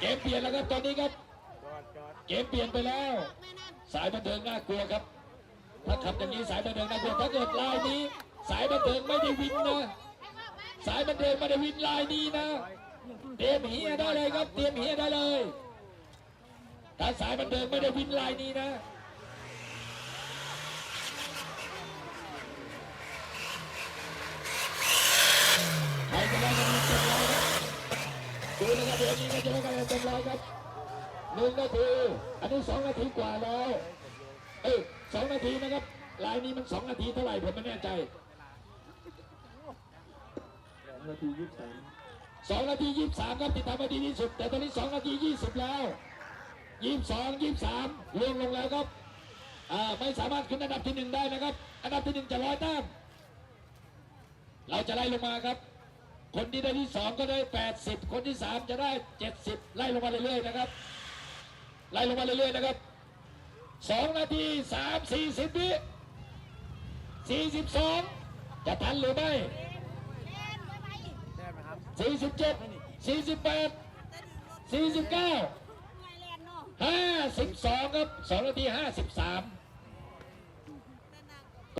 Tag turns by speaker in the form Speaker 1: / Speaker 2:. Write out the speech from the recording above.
Speaker 1: เกมเปลี่ยนแล้วครับตอนนี้ครับเกมเปลี่ยนไปแล้ว สายบันเทิงน่ากลัวครับถ้าขับอย่างนี้สายบันเทิงน่ากลัวถ้าเกิดลายนี้ สายบันเทิงไม่ได้วินนะสายบันเทิงไม่ได้วินลายนี้นะเตรียมเฮียได้เลยครับเตรียมเฮียได้เลยถ้าสายบันเทิงไม่ได้วินลายนี้นะ ใครจะได้กันเต็มร้อยครับูนะครับเดี๋ยวนี้ก็จะได้กันเต็มร้อยครับหนึ่งนาทีอันนี้สองนาทีกว่าแล้วเอ้ยสองนาทีนะครับลายนี้มันสองนาทีเท่าไหร่ผมไม่แน่ใจ
Speaker 2: นาทียี่สิบสาม
Speaker 1: สองนาทียี่สิบสามครับติดตามมาดีที่สุด แต่ตอนนี้สองนาทียี่สิบแล้วยี่สิบสองยี่สิบสามล่วงลงแล้วครับอ่าไม่สามารถขึ้นอันดับที่หนึ่งได้นะครับ อันดับที่หนึ่งจะร้อยแต้มเราจะไล่ลงมาครับ คนที่ได้ที่สองก็ได้แปดสิบคนที่สามจะได้เจ็ดสิบไล่ลงมาเรื่อยๆนะครับ ไล่ลงมาเรื่อยๆนะครับสองนาทีสามสี่สิบวิสี่สิบสองจะทันหรือไม่
Speaker 2: ได้ไหมครับ
Speaker 1: สี่สิบเจ็ดสี่สิบแปดสี่สิบเก้าห้าสิบสองครับสองนาทีห้าสิบสาม